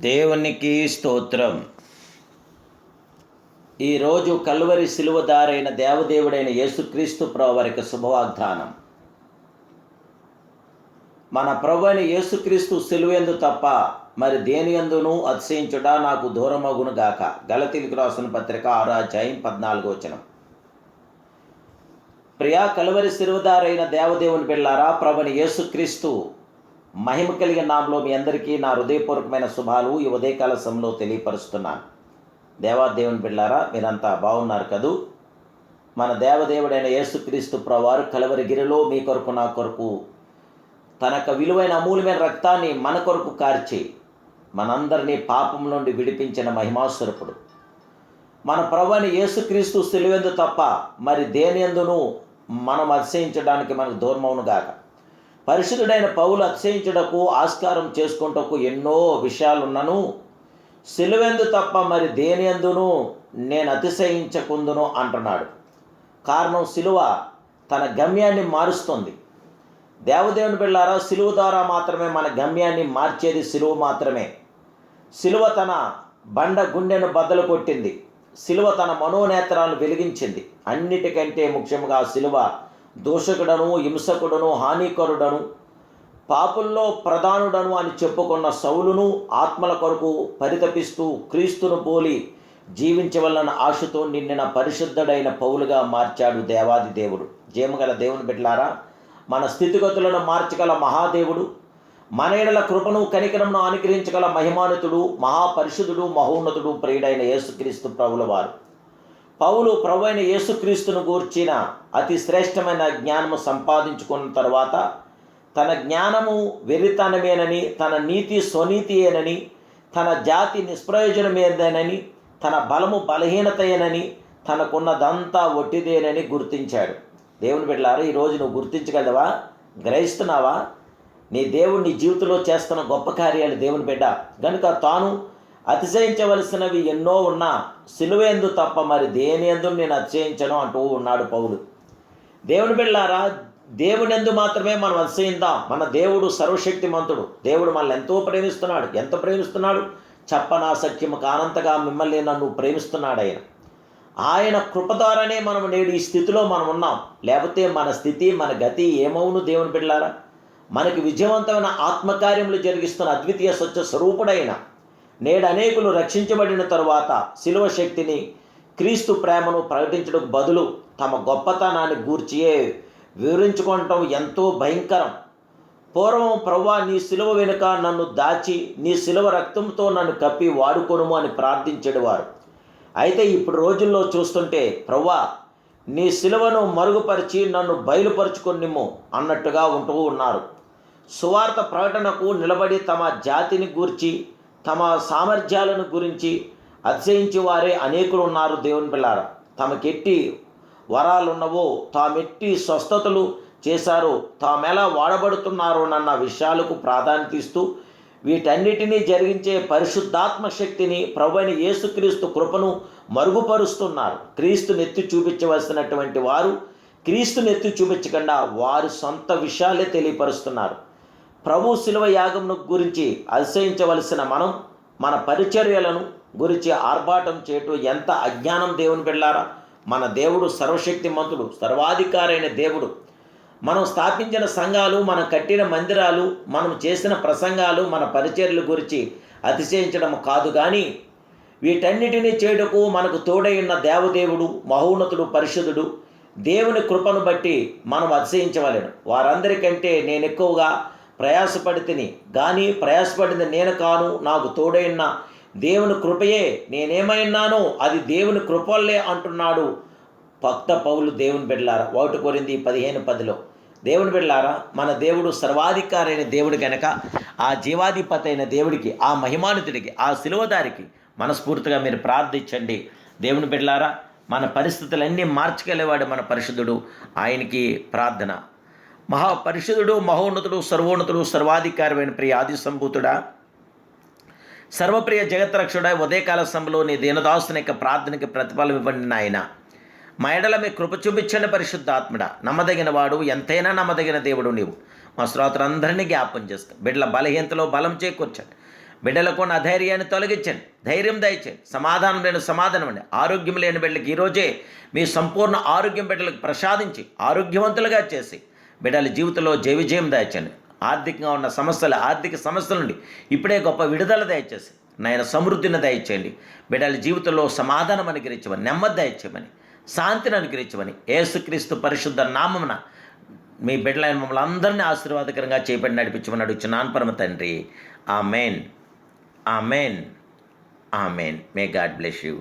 దేవునికి స్తోత్రం. ఈరోజు కల్వరి సిలువదారైన దేవదేవుడైన యేసుక్రీస్తు ప్రవరికి శుభవాగ్దానం. మన ప్రభు అయిన యేసుక్రీస్తు సిలువెందు తప్ప మరి దేని ఎందును అతిశయించుట నాకు దూరమగును గాక. గలతీలకు రాసిన పత్రిక ఆరో అధ్యాయం పద్నాలుగో వచనం. ప్రియా కలువరి సిరువదారైన దేవదేవుని పిల్లారా ప్రభుని యేసుక్రీస్తు మహిమ కలిగిన నామలో మీ అందరికీ నా హృదయపూర్వకమైన శుభాలు ఈ ఉదయకాల సమయంలో తెలియపరుస్తున్నాను. దేవాదేవుని బిళ్ళారా మీరంతా బాగున్నారు కదూ? మన దేవదేవుడైన యేసుక్రీస్తు ప్రవారు కలవరి గిరిలో మీ కొరకు నా కొరకు తన యొక్క విలువైన అమూల్యమైన రక్తాన్ని మన కొరకు కార్చి మనందరినీ పాపం నుండి విడిపించిన మహిమాస్వరూపుడు. మన ప్రభుని యేసుక్రీస్తు సిలువెందు తప్ప మరి దేనియందును మనం అతిశయించడానికి మనకు దూరమవును గాక. పరిశుద్ధుడైన పౌలు అతిశయించుటకు ఆస్కారం చేసుకుంటకు ఎన్నో విషయాలున్నను. సిలువెందు తప్ప మరి దేని ఎందును నేను అతిశయించకుందును అంటున్నాడు. కారణం సిలువ తన గమ్యాన్ని మారుస్తుంది. దేవదేవుని బిళ్ళారా సిలువ ద్వారా మాత్రమే మన గమ్యాన్ని మార్చేది సిలువ మాత్రమే. సిలువ తన బండ గుండెను బద్దలు కొట్టింది. సిలువ తన మనోనేత్రాలను వెలిగించింది. అన్నిటికంటే ముఖ్యంగా సిలువ దూషకుడను హింసకుడను హానికరుడను పాపుల్లో ప్రధానుడను అని చెప్పుకున్న సౌలును ఆత్మల కొరకు పరితపిస్తూ క్రీస్తును పోలి జీవించవలన ఆశతో నిండిన పరిశుద్ధుడైన పౌలుగా మార్చాడు దేవాది దేవుడు. జయమగల దేవుని బిడ్డలారా మన స్థితిగతులను మార్చగల మహాదేవుడు మన ఎడల కృపను కనికరమును అనుగ్రహించగల మహిమానుతుడు మహాపరిశుద్ధుడు మహోన్నతుడు ప్రియుడైన యేసుక్రీస్తు ప్రభుల వారు పౌలు ప్రభు అయిన యేసుక్రీస్తును గూర్చిన అతి శ్రేష్టమైన జ్ఞానము సంపాదించుకున్న తర్వాత తన జ్ఞానము వెరితనమేనని తన నీతి స్వనీతియేనని తన జాతి నిష్ప్రయోజనమేదేనని తన బలము బలహీనతయేనని తనకున్నదంతా ఒట్టిదేనని గుర్తించాడు. దేవుని బిడ్డలారా ఈరోజు నువ్వు గుర్తించగలవా? గ్రహిస్తున్నావా? నీ దేవుడు నీ జీవితంలో చేస్తున్న గొప్ప కార్యాలు దేవుని బిడ్డ. కనుక తాను అతిశయించవలసినవి ఎన్నో ఉన్నా సిలువేందు తప్ప మరి దేని ఎందు నేను అతిశయించను అంటూ ఉన్నాడు పౌలు. దేవుని బిళ్ళారా దేవుని మాత్రమే మనం అతిశయిందాం మన దేవుడు సర్వశక్తిమంతుడు. దేవుడు మనల్ని ఎంతో ప్రేమిస్తున్నాడు. ఎంత ప్రేమిస్తున్నాడు? చెప్పనాసఖ్యము కానంతగా మిమ్మల్ని నన్ను ప్రేమిస్తున్నాడు ఆయన. ఆయన కృప ద్వారానే మనం నేడు ఈ స్థితిలో మనం ఉన్నాం. లేకపోతే మన స్థితి మన గతి ఏమవును దేవుని బిడ్డలారా మనకి విజయవంతమైన ఆత్మకార్యములు జరిగిస్తున్న అద్వితీయ స్వచ్ఛ స్వరూపుడైన నేడు అనేకులు రక్షించబడిన తరువాత శిలువ శక్తిని క్రీస్తు ప్రేమను ప్రకటించడం బదులు తమ గొప్పతనాన్ని గూర్చియే వివరించుకోవటం ఎంతో భయంకరం. పూర్వం ప్రవ్వా నీ సిలువ వెనుక నన్ను దాచి నీ సిలువ రక్తంతో నన్ను కప్పి వాడుకొనుము అని ప్రార్థించేవారు అయితే ఇప్పుడు రోజుల్లో చూస్తుంటే ప్రవ్వా నీ సిలువను మరుగుపరిచి నన్ను బయలుపరుచుకొనిమ్ము అన్నట్టుగా ఉంటూ ఉన్నారు. సువార్త ప్రకటనకు నిలబడి తమ జాతిని గూర్చి తమ సామర్థ్యాలను గురించి అతిశయించి వారే అనేకులు ఉన్నారు దేవుని పిల్లార. తమకెట్టి వరాలున్నవో తామెట్టి స్వస్థతలు చేశారో తామెలా వాడబడుతున్నారో అన్న విషయాలకు ప్రాధాన్యత ఇస్తూ వీటన్నిటినీ జరిగించే పరిశుద్ధాత్మ శక్తిని ప్రభుని యేసుక్రీస్తు కృపను మరుగుపరుస్తున్నారు. క్రీస్తుని ఎత్తి చూపించవలసినటువంటి వారు క్రీస్తుని ఎత్తి చూపించకుండా వారు సొంత విషయాలే తెలియపరుస్తున్నారు. ప్రభు శిలువ యాగమును గురించి అతిశయించవలసిన మనం మన పరిచర్యలను గురించి ఆర్భాటం చేయటం ఎంత అజ్ఞానం దేవుని పెళ్ళారా మన దేవుడు సర్వశక్తిమంతుడు సర్వాధికారైన దేవుడు. మనం స్థాపించిన సంఘాలు మనం కట్టిన మందిరాలు మనం చేసిన ప్రసంగాలు మన పరిచర్యల గురించి అతిశయించడం కాదు కానీ వీటన్నిటినీ చేయుటకు మనకు తోడైన దేవదేవుడు మహోన్నతుడు పరిశుద్ధుడు దేవుని కృపను బట్టి మనం అతిశయించవలేను. వారందరికంటే నేను ఎక్కువగా ప్రయాసపడి తిని. కానీ ప్రయాసపడింది నేను కాను నాకు తోడైన దేవుని కృపయే నేనేమైనానో అది దేవుని కృపల్లే అంటున్నాడు. భక్త పౌలు దేవుని బిడ్డలారా ఒకటి కోరింది పదిహేను పదిలో. దేవుని బిడ్డలారా మన దేవుడు సర్వాధికారైన దేవుడు గనక ఆ జీవాధిపతి అయిన దేవుడికి ఆ మహిమానుతుడికి ఆ శిలువదారికి మనస్ఫూర్తిగా మీరు ప్రార్థించండి. దేవుని బిడ్డలారా మన పరిస్థితులన్నీ మార్చగలేవాడు మన పరిశుద్ధుడు. ఆయనకి ప్రార్థన. మహా మహోన్నతుడు సర్వోన్నతుడు సర్వాధికారమైన ప్రియ ఆది సంభూతుడా సర్వప్రియ జగత్రక్షుడ ఉదయకాల సమయంలో నీ దీనదాసుని యొక్క ప్రార్థనకి ప్రతిఫలం ఇవ్వండి నాయన. మా ఎడల మీ కృప చూపించండి పరిశుద్ధాత్ముడ. నమ్మదగిన వాడు ఎంతైనా నమ్మదగిన దేవుడు నీవు. మా శ్రోతలందరినీ జ్ఞాపం చేసుకో. బిడ్డల బలహీనతలో బలం చేకూర్చండి. బిడ్డలకు ఉన్న అధైర్యాన్ని తొలగించండి. ధైర్యం దయచేయండి. సమాధానం లేని సమాధానం అండి. ఆరోగ్యం లేని బిడ్డలకు ఈరోజే మీ సంపూర్ణ ఆరోగ్యం బిడ్డలకు ప్రసాదించి ఆరోగ్యవంతులుగా చేసి బిడ్డల జీవితంలో జయ విజయం దాయించండి ఆర్థికంగా ఉన్న సమస్యలు ఆర్థిక సమస్యల నుండి ఇప్పుడే గొప్ప విడుదల దయచేసి నాయన సమృద్ధిని దయచేయండి. బిడ్డల జీవితంలో సమాధానం అనుగ్రహించమని నెమ్మది దయచేయమని శాంతిని అనుగ్రహించమని ఏసుక్రీస్తు పరిశుద్ధ నామమున మీ బిడ్డలైన మమ్మల్ని అందరినీ ఆశీర్వాదకరంగా చేపట్టి నడిపించమని అడుగుచున్నాను. పరమ తండ్రి ఆ మెయిన్ ఆ మెయిన్ ఆ మెయిన్ మే గాడ్ బ్లెస్ యూ